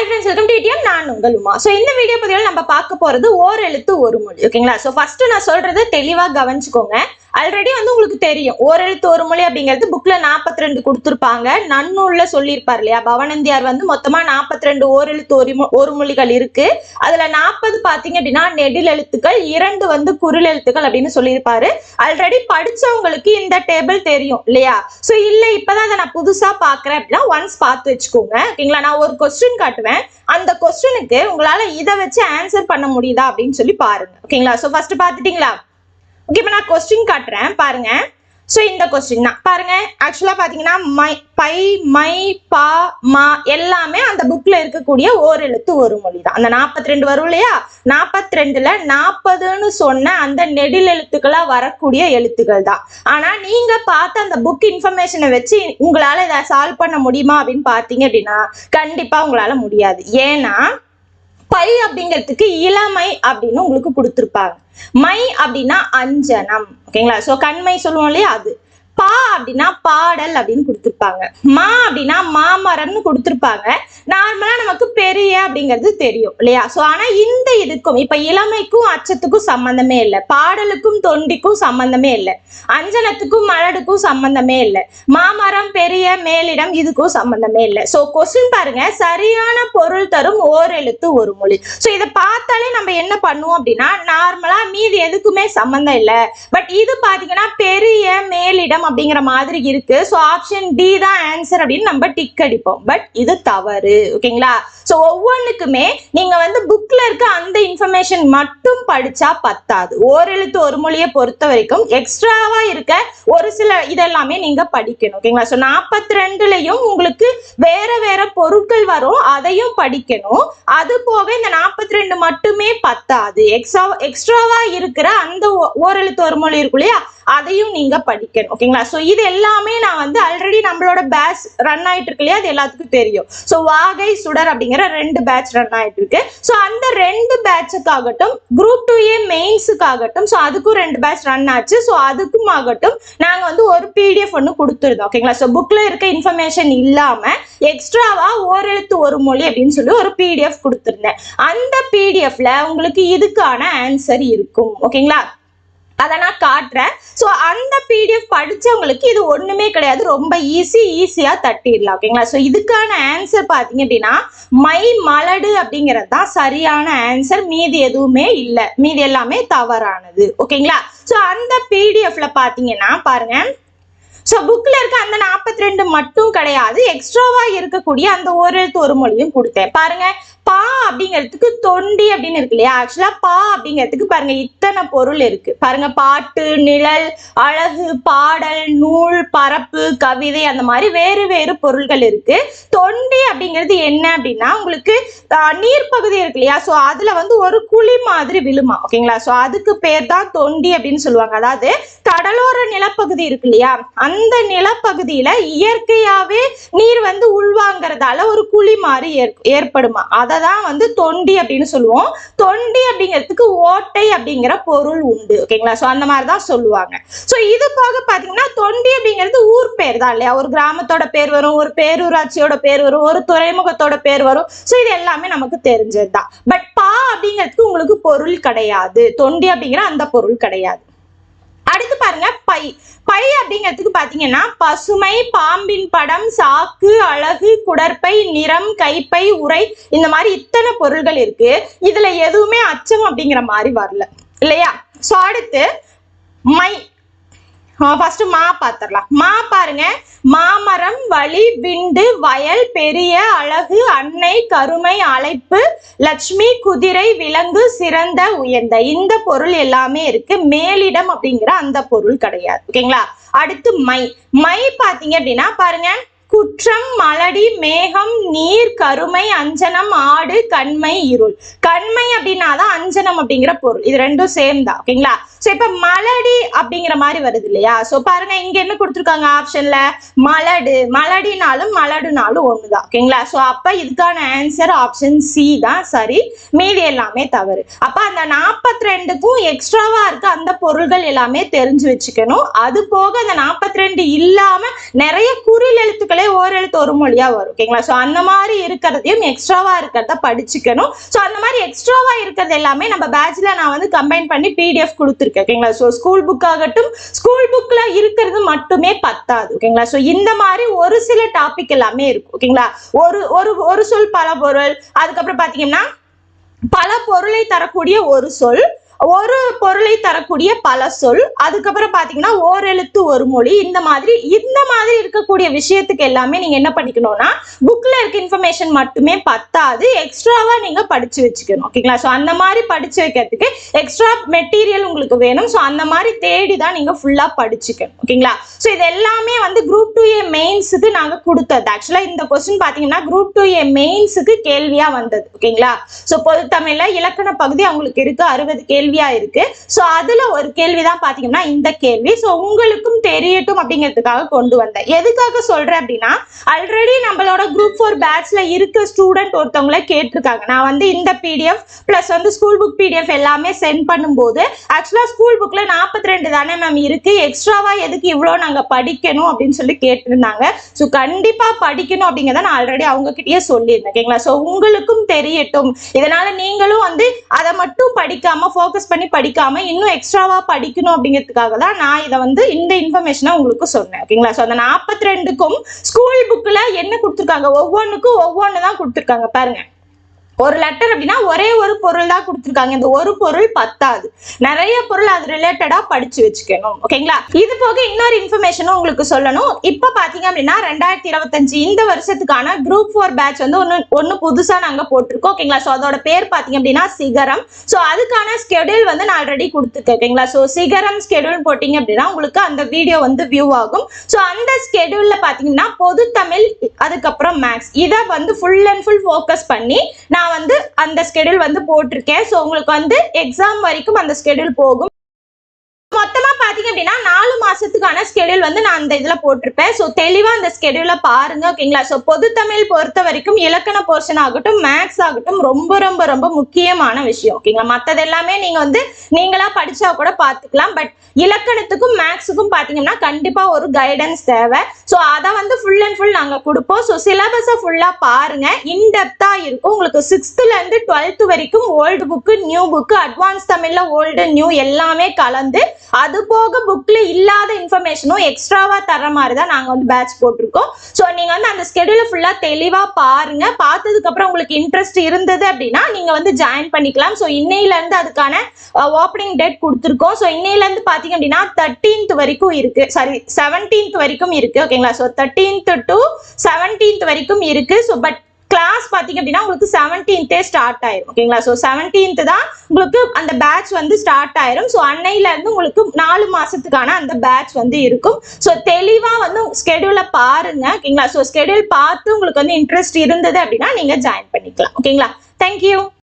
Hi friends welcome to TM நான் உங்கள் Uma. So இந்த வீடியோ பதிவில் நம்ம பார்க்க போறது ஓர் எழுத்து ஒரு மொழி ஓகேங்களா ஸோ ஃபஸ்ட்டு நான் சொல்றது தெளிவா கவனிச்சுக்கோங்க. ஆல்ரெடி வந்து உங்களுக்கு தெரியும். ஓர் எழுத்து ஒரு மொழி அப்படிங்கிறது புக்ல 42 ரெண்டு கொடுத்துருப்பாங்க. நன்னூல்ல சொல்லியிருப்பார் இல்லையா? பவனந்தியார் வந்து மொத்தமா 42 ரெண்டு ஓர் எழுத்து ஒரு ஒரு மொழிகள் இருக்கு. அதுல நாற்பது பாத்தீங்க அப்படின்னா நெடில் எழுத்துக்கள் இரண்டு வந்து குரல் எழுத்துக்கள் அப்படின்னு சொல்லியிருப்பாரு. ஆல்ரெடி படிச்சவங்களுக்கு இந்த டேபிள் தெரியும் இல்லையா? ஸோ இல்ல இப்பதான் அதை நான் புதுசா பாக்குறேன் அப்படின்னா ஒன்ஸ் பார்த்து வச்சுக்கோங்க. ஓகேங்களா? நான் ஒரு கொஸ்டின் காட்டுவேன். அந்த கொஸ்டினுக்கு உங்களால இதை வச்சு ஆன்சர் பண்ண முடியுதா அப்படின்னு சொல்லி பாருங்க. ஓகேங்களா? So first பார்த்துட்டீங்களா? ஓகே இப்போ நான் கொஸ்டின் காட்டுறேன். பாருங்க. ஸோ இந்த கொஸ்டின் தான். பாருங்க. ஆக்சுவலாக பார்த்தீங்கன்னா மை பை மை பா மா எல்லாமே அந்த புக்கில் இருக்கக்கூடிய ஓர் எழுத்து ஒரு மொழி தான். அந்த நாற்பத்தி ரெண்டு வரும் இல்லையா? நாற்பத்தி ரெண்டுல நாற்பதுன்னு சொன்ன அந்த நெடில் எழுத்துக்களாக வரக்கூடிய எழுத்துக்கள் தான். ஆனால் நீங்கள் பார்த்த அந்த புக் இன்ஃபர்மேஷனை வச்சு உங்களால் இதை சால்வ் பண்ண முடியுமா அப்படின்னு பார்த்தீங்க அப்படின்னா கண்டிப்பாக உங்களால் முடியாது. ஏன்னா அப்படிங்கிறதுக்கு இளமை அப்படின்னு உங்களுக்கு கொடுத்துருப்பாங்க. மை அப்படின்னா அஞ்சனம் ஓகேங்களா? ஸோ கண்மை சொல்லுவோம் இல்லையா? அது. பா அப்படின்னா பாடல் அப்படின்னு கொடுத்துருப்பாங்க. மா அப்படின்னா மாமரம்னு கொடுத்துருப்பாங்க. நார்மலா நமக்கு பெரிய அப்படிங்கிறது தெரியும் இல்லையா? ஸோ ஆனா இந்த இதுக்கும் இப்ப இளமைக்கும் அச்சத்துக்கும் சம்பந்தமே இல்லை. பாடலுக்கும் தொண்டிக்கும் சம்பந்தமே இல்லை. அஞ்சனத்துக்கும் மலடுக்கும் சம்பந்தமே இல்லை. மாமரம் பெரிய மேலிடம் இதுக்கும் சம்பந்தமே இல்லை. ஸோ கொஸ்டின் பாருங்க. சரியான பொருள் தரும் ஓர் எழுத்து ஒரு மொழி. ஸோ இதை பார்த்தாலே நம்ம என்ன பண்ணுவோம் அப்படின்னா நார்மலா மீதி எதுக்குமே சம்பந்தம் இல்லை. பட் இது பாத்தீங்கன்னா பெரிய மேலிடம் அப்படிங்கிற மாதிரி இருக்கு. ஸோ ஆப்ஷன் டி தான் ஆன்சர் அப்படின்னு நம்ம டிக் அடிப்போம். பட் இது தவறு. ஓகேங்களா ஸோ ஒவ்வொன்றுக்குமே நீங்க வந்து புக்ல இருக்க அந்த இன்ஃபர்மேஷன் மட்டும் படிச்சா பத்தாது. ஓரெழுத்து ஒரு மொழியை பொறுத்த வரைக்கும் எக்ஸ்ட்ராவா இருக்க ஒரு சில இதெல்லாமே நீங்க படிக்கணும். ஓகேங்களா ஸோ நாற்பத்தி ரெண்டுலையும் உங்களுக்கு வேற வேற பொருட்கள் வரும். அதையும் படிக்கணும். அது போக இந்த நாற்பத்தி ரெண்டு மட்டுமே பத்தாது. எக்ஸ்ட்ரா எக்ஸ்ட்ராவா இருக்கிற அந்த ஓ- ஓரெழுத்து ஒரு மொழி இருக்கும் இல்லையா அதையும் நீங்க படிக்கணும். ஓகேங்களா ஸோ இது எல்லாமே நான் வந்து ஆல்ரெடி நம்மளோட பேட்ச் ரன் ஆயிட்டு இருக்கு இல்லையா? அது எல்லாத்துக்கும் தெரியும். ஸோ வாகை சுடர் அப்படிங்கிற ரெண்டு பேட்ச் ரன் ஆயிட்டு இருக்கு. ஸோ அந்த ரெண்டு பேட்சுக்காகட்டும் குரூப் டூ ஏ மெயின்ஸுக்காகட்டும் ஸோ அதுக்கும் ரெண்டு பேட்ச் ரன் ஆச்சு. ஸோ அதுக்கும் ஆகட்டும் நாங்கள் வந்து ஒரு பிடிஎஃப் ஒன்று கொடுத்துருந்தோம். ஓகேங்களா ஸோ புக்கில் இருக்க இன்ஃபர்மேஷன் இல்லாமல் எக்ஸ்ட்ராவா ஓரெழுத்து ஒரு மொழி அப்படின்னு சொல்லி ஒரு பிடிஎஃப் கொடுத்துருந்தேன். அந்த பிடிஎஃப்ல உங்களுக்கு இதுக்கான ஆன்சர் இருக்கும். ஓகேங்களா அதை நான் காட்டுறேன். ஸோ அந்த பிடிஎஃப் படிச்சவங்களுக்கு இது ஒண்ணுமே கிடையாது. ரொம்ப ஈஸி ஈஸியா தட்டிடலாம் ஓகேங்களா ஸோ இதுக்கான ஆன்சர் பார்த்தீங்க அப்படின்னா மை மலடு அப்படிங்கிறது தான் சரியான ஆன்சர் மீதி எதுவுமே இல்லை. மீதி எல்லாமே தவறானது ஓகேங்களா ஸோ அந்த பிடிஎஃப்ல பார்த்தீங்கன்னா பாருங்க. ஸோ புக்கில் இருக்க அந்த நாற்பத்தி ரெண்டு மட்டும் கிடையாது. எக்ஸ்ட்ராவா இருக்கக்கூடிய அந்த ஒரு எழுத்து ஒரு மொழியும் கொடுத்தேன். பாருங்க. பா அப்படிங்கிறதுக்கு தொண்டி அப்படின்னு இருக்கு இல்லையா? ஆக்சுவலா பா அப்படிங்கிறதுக்கு பாருங்க இத்தனை பொருள் இருக்கு. பாருங்க பாட்டு நிழல் அழகு பாடல் நூல் பரப்பு கவிதை அந்த மாதிரி வேறு வேறு பொருள்கள் இருக்கு. தொண்டி அப்படிங்கிறது என்ன அப்படின்னா உங்களுக்கு நீர்ப்பகுதி இருக்கு இல்லையா? ஸோ அதுல வந்து ஒரு குழி மாதிரி விழுமா? ஓகேங்களா ஸோ அதுக்கு பேர் தான் தொண்டி அப்படின்னு சொல்லுவாங்க. அதாவது கடலோர நிலப்பகுதி இருக்கு இல்லையா? அந்த நிலப்பகுதியில இயற்கையாவே நீர் வந்து உள்வாங்கிறதால ஒரு குழி மாதிரி ஏற்- ஏற்படுமா? அதை தான் வந்து தொண்டி அப்படின்னு சொல்லுவோம். தொண்டி அப்படிங்கிறதுக்கு ஓட்டை அப்படிங்கிற பொருள் உண்டு. ஓகேங்களா ஸோ அந்த மாதிரி தான் சொல்லுவாங்க. ஸோ இது போக பார்த்தீங்கன்னா தொண்டி அப்படிங்கிறது ஊர் பேர் தான் இல்லையா? ஒரு கிராமத்தோட பேர் வரும் ஒரு பேரூராட்சியோட பேர் வரும் ஒரு துறைமுகத்தோட பேர் வரும். ஸோ இது எல்லாமே நமக்கு தெரிஞ்சது தான். பட் பா அப்படிங்கிறதுக்கு உங்களுக்கு பொருள் கிடையாது. தொண்டி அப்படிங்கிற அந்த பொருள் கிடையாது. அடுத்து பாருங்க பை. பை அப்படிங்கிறதுக்கு பாத்தீங்கன்னா பசுமை பாம்பின் படம் சாக்கு அழகு குடற்பை நிறம் கைப்பை உரை இந்த மாதிரி இத்தனை பொருள்கள் இருக்கு. இதுல எதுவுமே அச்சம் அப்படிங்கிற மாதிரி வரல. இல்லையா? சோ அடுத்து மை ஃபர்ஸ்ட் மா பார்த்துடலாம் மா பாருங்க. மாமரம் வழி விண்டு வயல் பெரிய அழகு அன்னை கருமை அழைப்பு லட்சுமி குதிரை விலங்கு சிறந்த உயர்ந்த. இந்த பொருள் எல்லாமே இருக்கு. மேலிடம் அப்படிங்கிற அந்த பொருள் கிடையாது. ஓகேங்களா? அடுத்து மை. மை பாத்தீங்க அப்படின்னா பாருங்க. குற்றம் மலடி மேகம் நீர் கருமை அஞ்சனம் ஆடு கண்மை இருள். கண்மை அப்படின்னா தான் அஞ்சனம் அப்படிங்கிற பொருள். இது ரெண்டும் சேம் தான் ஓகேங்களா? ஸோ இப்போ மலடி அப்படிங்கிற மாதிரி வருது இல்லையா? ஸோ பாருங்க இங்க என்ன கொடுத்துருக்காங்க ஆப்ஷன்ல மலடு. மலடினாலும் மலடுனாலும் ஒண்ணுதான் ஓகேங்களா? ஸோ அப்ப இதுக்கான ஆன்சர் ஆப்ஷன் சி தான். சரி மீதி எல்லாமே தவறு. அப்ப அந்த நாற்பத்தி ரெண்டுக்கும் எக்ஸ்ட்ராவா இருக்க அந்த பொருள்கள் எல்லாமே தெரிஞ்சு வச்சுக்கணும். அது போக அந்த நாற்பத்தி ரெண்டு இல்லாம நிறைய குறில் எழுத்துக்களை பார்த்தாலே ஓரெழுத்து ஒரு மொழியா வரும் ஓகேங்களா ஸோ அந்த மாதிரி இருக்கிறதையும் எக்ஸ்ட்ராவா இருக்கிறத படிச்சுக்கணும். ஸோ அந்த மாதிரி எக்ஸ்ட்ராவா இருக்கிறது எல்லாமே நம்ம பேட்ச்ல நான் வந்து கம்பைன் பண்ணி பிடிஎஃப் கொடுத்துருக்கேன் ஓகேங்களா ஸோ ஸ்கூல் புக் ஆகட்டும் ஸ்கூல் புக்ல இருக்கிறது மட்டுமே பத்தாது ஓகேங்களா ஸோ இந்த மாதிரி ஒரு சில டாபிக் எல்லாமே இருக்கும் ஓகேங்களா ஒரு ஒரு ஒரு சொல் பல பொருள் அதுக்கப்புறம் பாத்தீங்கன்னா பல பொருளை தரக்கூடிய ஒரு சொல் ஒரு பொருளை தரக்கூடிய பல சொல். அதுக்கப்புறம் பாத்தீங்கன்னா ஓரெழுத்து ஒரு மொழி. இந்த மாதிரி இந்த மாதிரி இருக்கக்கூடிய விஷயத்துக்கு எல்லாமே நீங்க என்ன பண்ணிக்கணும்னா புக்ல இருக்க இன்ஃபர்மேஷன் மட்டுமே பத்தாது. எக்ஸ்ட்ராவா நீங்க படிச்சு வச்சுக்கணும். ஓகேங்களா ஸோ அந்த மாதிரி படிச்சு வைக்கிறதுக்கு எக்ஸ்ட்ரா மெட்டீரியல் உங்களுக்கு வேணும். ஸோ அந்த மாதிரி தேடி தான் நீங்க ஃபுல்லா படிச்சுக்கணும். ஓகேங்களா ஸோ இது எல்லாமே வந்து குரூப் டூ ஏ மெயின்ஸுக்கு நாங்க கொடுத்தது. ஆக்சுவலா இந்த கொஸ்டின் பாத்தீங்கன்னா குரூப் டூ ஏ மெயின்ஸுக்கு கேள்வியா வந்தது. ஓகேங்களா ஸோ பொது தமிழ்ல இலக்கண பகுதி அவங்களுக்கு இருக்கு. அறுபது கேள்வி கேள்வியா இருக்கு. ஸோ அதுல ஒரு கேள்வி தான் பாத்தீங்கன்னா இந்த கேள்வி. ஸோ உங்களுக்கும் தெரியட்டும் அப்படிங்கிறதுக்காக கொண்டு வந்தேன். எதுக்காக சொல்றேன் அப்படின்னா ஆல்ரெடி நம்மளோட குரூப் ஃபோர் பேட்ச்ல இருக்க ஸ்டூடெண்ட் ஒருத்தவங்கள கேட்டிருக்காங்க. நான் வந்து இந்த பிடிஎஃப் பிளஸ் வந்து ஸ்கூல் புக் பிடிஎஃப் எல்லாமே சென்ட் பண்ணும்போது ஆக்சுவலா ஸ்கூல் புக்ல நாற்பத்தி ரெண்டு தானே மேம் இருக்கு. எக்ஸ்ட்ராவா எதுக்கு இவ்வளோ நாங்க படிக்கணும் அப்படின்னு சொல்லி கேட்டிருந்தாங்க. ஸோ கண்டிப்பா படிக்கணும் அப்படிங்கிறத நான் ஆல்ரெடி அவங்க கிட்டயே சொல்லியிருந்தேன் ஓகேங்களா ஸோ உங்களுக்கும் தெரியட்டும். இதனால நீங்களும் வந்து அதை மட்டும் படிக்காம ஃபோக்கஸ் பண்ணி படிக்காம இன்னும் எக்ஸ்ட்ராவா படிக்கணும் அப்படிங்கிறதுக்காக தான் நான் இதை வந்து இந்த இன்ஃபர்மேஷனை உங்களுக்கு சொன்னேன். ஓகேங்களா ஸோ அந்த நாற்பத்தி ரெண்டுக்கும் ஸ்கூல் புக்ல என்ன கொடுத்துருக்காங்க? ஒவ்வொன்றுக்கும் ஒவ்வொன்று தான் கொடுத்துருக்காங்க. பாருங்க. ஒரு லெட்டர் அப்படின்னா ஒரே ஒரு பொருள் தான் கொடுத்துருக்காங்க. இந்த ஒரு பொருள் பத்தாது. நிறைய பொருள் அது ரிலேட்டடா படிச்சு வச்சுக்கணும். ஓகேங்களா இது போக இன்னொரு இன்ஃபர்மேஷனும் உங்களுக்கு சொல்லணும். இப்ப பாத்தீங்க அப்படின்னா ரெண்டாயிரத்தி இருபத்தஞ்சு இந்த வருஷத்துக்கான குரூப் ஃபோர் பேட்ச் வந்து ஒன்னு ஒன்னு புதுசா நாங்க போட்டிருக்கோம். ஓகேங்களா ஸோ அதோட பேர் பாத்தீங்க அப்படின்னா சிகரம். ஸோ அதுக்கான ஸ்கெடியூல் வந்து நான் ஆல்ரெடி கொடுத்துருக்கேன். ஓகேங்களா ஸோ சிகரம் ஸ்கெடியூல் போட்டீங்க அப்படின்னா உங்களுக்கு அந்த வீடியோ வந்து வியூ ஆகும். ஸோ அந்த ஸ்கெடியூல்ல பாத்தீங்கன்னா பொது தமிழ் அதுக்கப்புறம் மேக்ஸ் இதை வந்து ஃபுல் அண்ட் ஃபுல் ஃபோக்கஸ் பண்ணி நான் வந்து அந்த ஸ்கெடியூல் வந்து போட்டிருக்கேன். ஸோ உங்களுக்கு வந்து எக்ஸாம் வரைக்கும் அந்த ஸ்கெடியூல் போகும். மொத்தமா பாத்தீங்க அப்படின்னா நாலு மாசத்துக்கான ஸ்கெடியூல் வந்து நான் அந்த இதுல போட்டிருப்பேன். ஸோ தெளிவா அந்த ஸ்கெடியூல பாருங்க ஓகேங்களா? ஸோ பொது தமிழ் பொறுத்த வரைக்கும் இலக்கண போர்ஷன் ஆகட்டும் மேக்ஸ் ஆகட்டும் ரொம்ப ரொம்ப ரொம்ப முக்கியமான விஷயம் ஓகேங்களா? மத்தது எல்லாமே நீங்க வந்து நீங்களா படிச்சா கூட பாத்துக்கலாம். பட் இலக்கணத்துக்கும் மேக்ஸுக்கும் பாத்தீங்கன்னா கண்டிப்பா ஒரு கைடன்ஸ் தேவை. ஸோ அதை வந்து ஃபுல் அண்ட் ஃபுல் நாங்க கொடுப்போம். ஸோ சிலபஸை ஃபுல்லா பாருங்க. இன்டெப்தா இருக்கும். உங்களுக்கு சிக்ஸ்த்துலேருந்து இருந்து டுவெல்த் வரைக்கும் old book new book advance தமிழ்ல ஓல்டு நியூ எல்லாமே கலந்து அது போக புக்ல இல்லாத இன்ஃபர்மேஷனும் எக்ஸ்ட்ராவா தர மாதிரி தான் நாங்க வந்து பேட்ச் போட்டிருக்கோம். ஸோ நீங்க வந்து அந்த ஸ்கெடியூல ஃபுல்லா தெளிவா பாருங்க. பார்த்ததுக்கு அப்புறம் உங்களுக்கு இன்ட்ரெஸ்ட் இருந்தது அப்படின்னா நீங்க வந்து ஜாயின் பண்ணிக்கலாம். ஸோ இன்னையில இருந்து அதுக்கான ஓப்பனிங் டேட் கொடுத்துருக்கோம். ஸோ இன்னையில இருந்து பாத்தீங்க அப்படின்னா தேர்ட்டீன்த் வரைக்கும் இருக்கு. சாரி செவன்டீன்த் வரைக்கும் இருக்கு. ஓகேங்களா ஸோ தேர்ட்டீன்த் டு செவன்டீன்த் வரைக்கும் இருக்கு. ஸோ பட் கிளாஸ் பாத்தீங்க அப்படின்னா உங்களுக்கு செவன்டீன்த்தே ஸ்டார்ட் ஆயிரும் ஓகேங்களா? ஸோ செவன்டீன்த் தான் உங்களுக்கு அந்த பேட்ச் வந்து ஸ்டார்ட் ஆயிரும். ஸோ அன்னையில இருந்து உங்களுக்கு நாலு மாசத்துக்கான அந்த பேட்ச் வந்து இருக்கும். ஸோ தெளிவா வந்து ஸ்கெடியூல பாருங்க ஓகேங்களா? ஸோ ஸ்கெடியூல் பார்த்து உங்களுக்கு வந்து இன்ட்ரெஸ்ட் இருந்தது அப்படின்னா நீங்க ஜாயின் பண்ணிக்கலாம் ஓகேங்களா? தேங்க்யூ